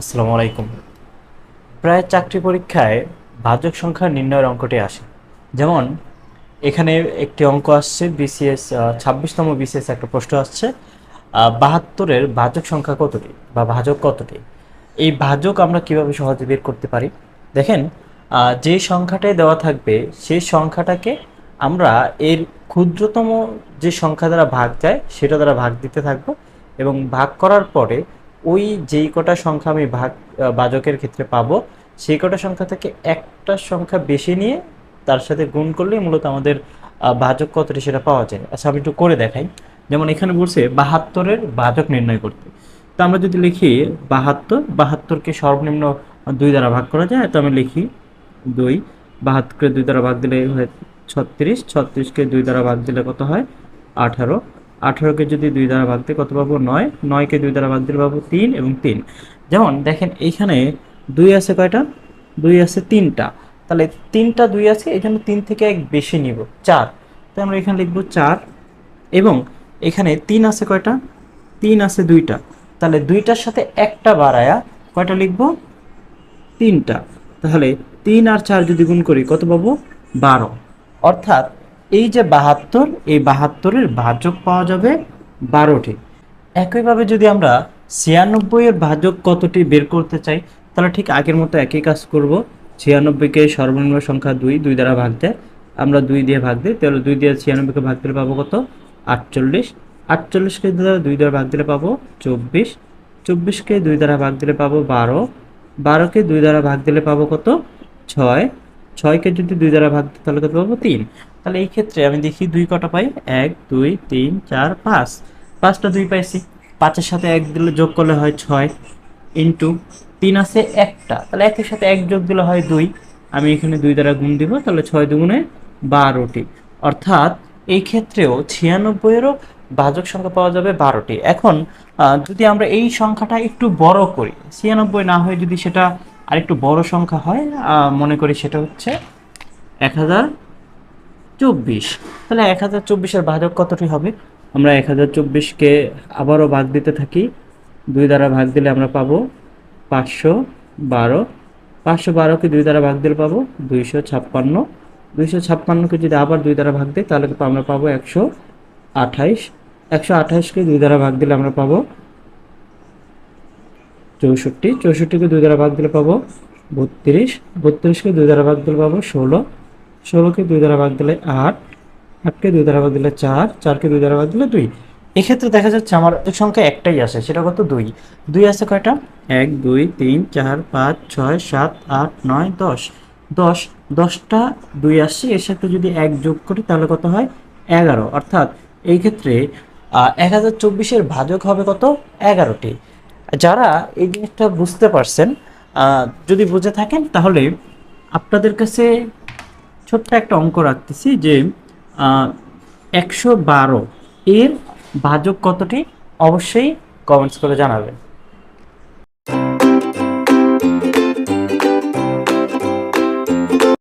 আসসালামু আলাইকুম। প্রায় চাকরি পরীক্ষায় ভাজক সংখ্যা নির্ণয়ের অঙ্কটি আসে। যেমন, এখানে একটি অঙ্ক আসছে, বিসিএস ছাব্বিশতম বিসিএস একটা প্রশ্ন আসছে বাহাত্তরের ভাজক সংখ্যা কতটি বা ভাজক কতটি? এই ভাজক আমরা কীভাবে সহজে বের করতে পারি? দেখেন যে সংখ্যাটাই দেওয়া থাকবে, সেই সংখ্যাটাকে আমরা এর ক্ষুদ্রতম যে সংখ্যা দ্বারা ভাগ যায়, সেটা দ্বারা ভাগ দিতে থাকব এবং ভাগ করার পরে ওই যেই কটা সংখ্যা আমি ভাগ বাজকের ক্ষেত্রে পাবো, সেই কটা সংখ্যা থেকে একটা সংখ্যা বেশি নিয়ে তার সাথে গুণ করলেই মূলত আমাদের ভাজক কতটি সেটা পাওয়া যায়। আচ্ছা আমি একটু করে দেখাই। যেমন এখানে বলছে বাহাত্তরের ভাজক নির্ণয় করতে। তো আমরা যদি লিখি বাহাত্তর, বাহাত্তরকে সর্বনিম্ন দুই দ্বারা ভাগ করা যায়, তো আমি লিখি দুই, বাহাত্তরকে দুই দ্বারা ভাগ দিলে হয় ছত্রিশ, ছত্রিশকে দুই দ্বারা ভাগ দিলে কত হয়? আঠারো। আঠারোকে যদি দুই দ্বারা ভাগ দিই কত পাবো? নয়। নয়কে দুই দ্বারা ভাগ দিলে পাবো? তিন এবং তিন। যেমন দেখেন, এইখানে দুই আছে কয়টা? দুই আছে তিনটা। তাহলে তিনটা দুই আছে এই জন্য তিন থেকে এক বেশি নিব। চার। তো আমরা এখানে লিখব চার এবং এখানে তিন আছে কয়টা? তিন আছে দুইটা। তাহলে দুইটার সাথে একটা বাড়ায়া কয়টা লিখব? তিনটা। তাহলে তিন আর চার যদি গুণ করি, কত পাবো? বারো। অর্থাৎ এই যে বাহাত্তর, এই বাহাত্তরের ভাজক পাওয়া যাবে বারোটি। একইভাবে যদি আমরা ছিয়ানব্বই এর ভাজক কতটি বের করতে চাই, তাহলে ঠিক আগের মতো একই কাজ করব। ছিয়ানব্বইকে সর্বনিম্ন সংখ্যা দুই দুই দ্বারা ভাগ দেয় আমরা দুই দিয়ে ভাগ দিই, তাহলে দুই দিয়ে ছিয়ানব্বইকে ভাগ দিলে পাবো কত? আটচল্লিশ। আটচল্লিশকে দুই দ্বারা ভাগ দিলে পাবো চব্বিশ। চব্বিশকে দুই দ্বারা ভাগ দিলে পাবো বারো। বারোকে দুই দ্বারা ভাগ দিলে পাবো কত? ছয়। ছয়কে যদি দুই দ্বারা ভাগ দিই, তাহলে কত পাবো? তিন। তাহলে এই ক্ষেত্রে আমি দেখি দুই কটা পাই। এক, দুই, তিন, চার, পাঁচ। পাঁচটা দুই পাইছি। পাঁচের সাথে এক দিলে যোগ করলে হয় ছয় ইন্টু তিন আছে একটা। তাহলে একের সাথে এক যোগ দিলে হয় দুই। আমি এখানে দুই দ্বারা গুণ দিব, তাহলে ছয় দুগুণে বারোটি। অর্থাৎ এই ক্ষেত্রেও ছিয়ানব্বইয়েরও ভাজক সংখ্যা পাওয়া যাবে বারোটি। এখন যদি আমরা এই সংখ্যাটা একটু বড় করি, ছিয়ানব্বই না হয়ে যদি সেটা আরেকটু বড় সংখ্যা হয় মনে করি সেটা হচ্ছে এক হাজার চব্বিশ। তাহলে এক হাজার চব্বিশের ভাজক কতটি হবে? আমরা এক হাজার চব্বিশকে আবারও ভাগ দিতে থাকি। দুই দ্বারা ভাগ দিলে আমরা পাবো পাঁচশো বারো। পাঁচশো বারোকে দুই দ্বারা ভাগ দিলে পাবো দুইশো ছাপ্পান্ন। দুইশো ছাপ্পান্নকে যদি আবার দুই দ্বারা ভাগ দিই, তাহলে আমরা পাবো একশো আঠাইশ। একশো আঠাইশকে দুই দ্বারা ভাগ দিলে আমরা পাবো চৌষট্টি। চৌষট্টিকে দুই দ্বারা ভাগ দিলে পাবো বত্রিশ। বত্রিশকে দুই দ্বারা ভাগ দিলে পাবো ষোলো। ষোলোকে দুই দ্বারা ভাগ দিলে আট, আটকে দুই দ্বারা ভাগ দিলে চার, চারকে দুই দ্বারা ভাগ দিলে দুই। এক্ষেত্রে দেখা যাচ্ছে আমার সংখ্যা একটাই আসে সেটা কত? দুই। দুই আছে কয়টা? এক, দুই, তিন, চার, পাঁচ, ছয়, সাত, আট, নয়, দশ। দশ, দশটা দুই আসছে, এর সাথে যদি এক যোগ করি তাহলে কত হয়? এগারো। অর্থাৎ এই ক্ষেত্রে এক হাজার চব্বিশের ভাজক হবে কত? এগারোটি। যারা এই জিনিসটা বুঝতে পারছেন যদি বুঝে থাকেন তাহলে আপনাদের কাছে ছোট্ট একটা অঙ্ক রাখতেছি যে একশো বারো এর ভাজক কতটি? অবশ্যই কমেন্টস করে জানাবেন।